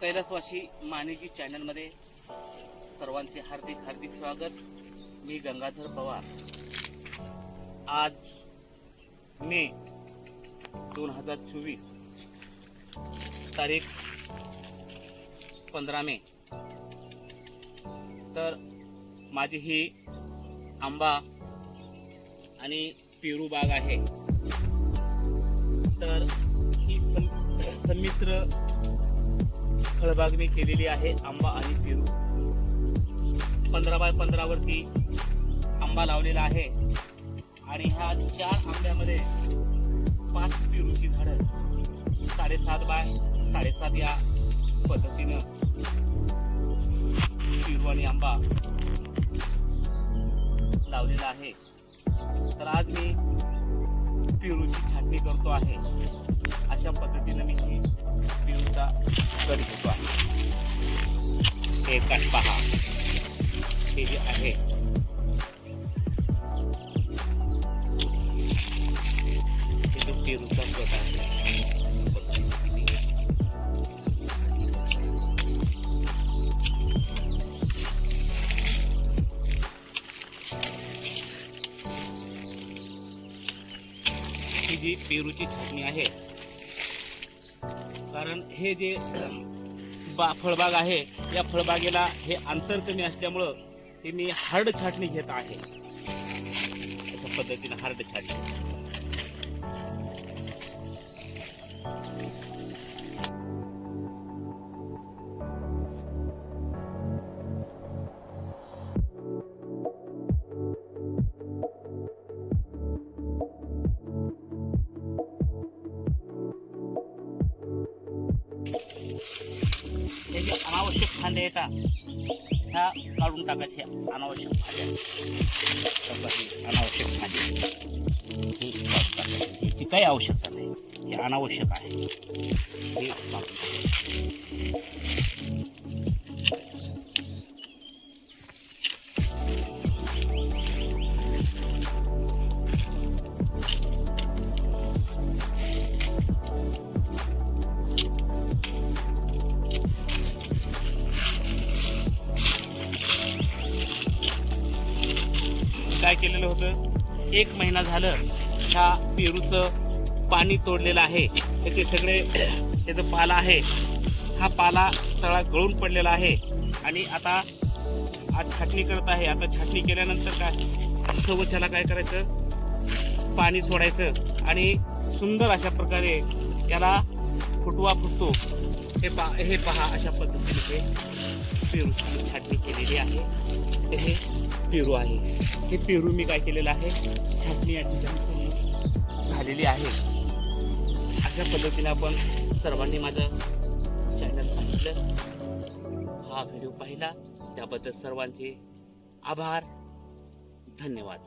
कैलासवासी मानेजी चॅनलमध्ये सर्वांचे हार्दिक हार्दिक स्वागत. मी गंगाधर पवार. आज मे दोन हजार चोवीस तारीख पंधरा मे. तर माझी ही आंबा आणि पेरू बाग आहे. तर ही सम- संमिश्र फळबाग मी केलेली आहे आंबा आणि पेरू. पंधरा बाय पंधरावरती आंबा लावलेला आहे. आणि ह्या चार आंब्यामध्ये पाच पेरूची झाडं साडेसात बाय साडेसात या पद्धतीनं पेरू आणि आंबा लावलेला आहे. तर आज मी पेरूची छाटणी करतो आहे. अशा पद्धतीनं मी ही पेरूचा गड घेतो आहे हे कट पहा हे जे आहे। हे जो पेरूचा गट आहे ही जी पेरूची छाटणी आहे. कारण हे जे बा फळबाग आहे. या फळबागेला हे अंतर कमी असल्यामुळं ते मी हार्ड छाटणी घेत आहे. अशा पद्धतीनं हार्ड छाटणी. हे जे अनावश्यक फांद्या येतात ह्या काढून टाकायचे अनावश्यक फांद्या अनावश्यक फांद्या हे याची काही आवश्यकता नाही हे अनावश्यक आहे हे काय केलेलं होतं? एक महिना झालं ह्या पेरूचं पाणी तोडलेलं आहे. त्याचे सगळे त्याचं पाला आहे. हा पाला सगळा गळून पडलेला आहे. आणि आता आज छाटणी करत आहे. आता छाटणी केल्यानंतर काय? सवच्याला काय करायचं? पाणी सोडायचं. आणि सुंदर अशा प्रकारे याला फुटवा फुटतो. हे पा हे पहा अशा पद्धतीने. पेरूची छाटणी केलेली आहे. ते हे पेरू आहे. हे पेरू मी काय केलेलं आहे? छाटणी या ठिकाणी झालेली आहे. अशा पद्धतीने आपण सर्वांनी माझं चॅनल पाहिलं. हा व्हिडिओ पाहिला. त्याबद्दल सर्वांचे आभार. धन्यवाद.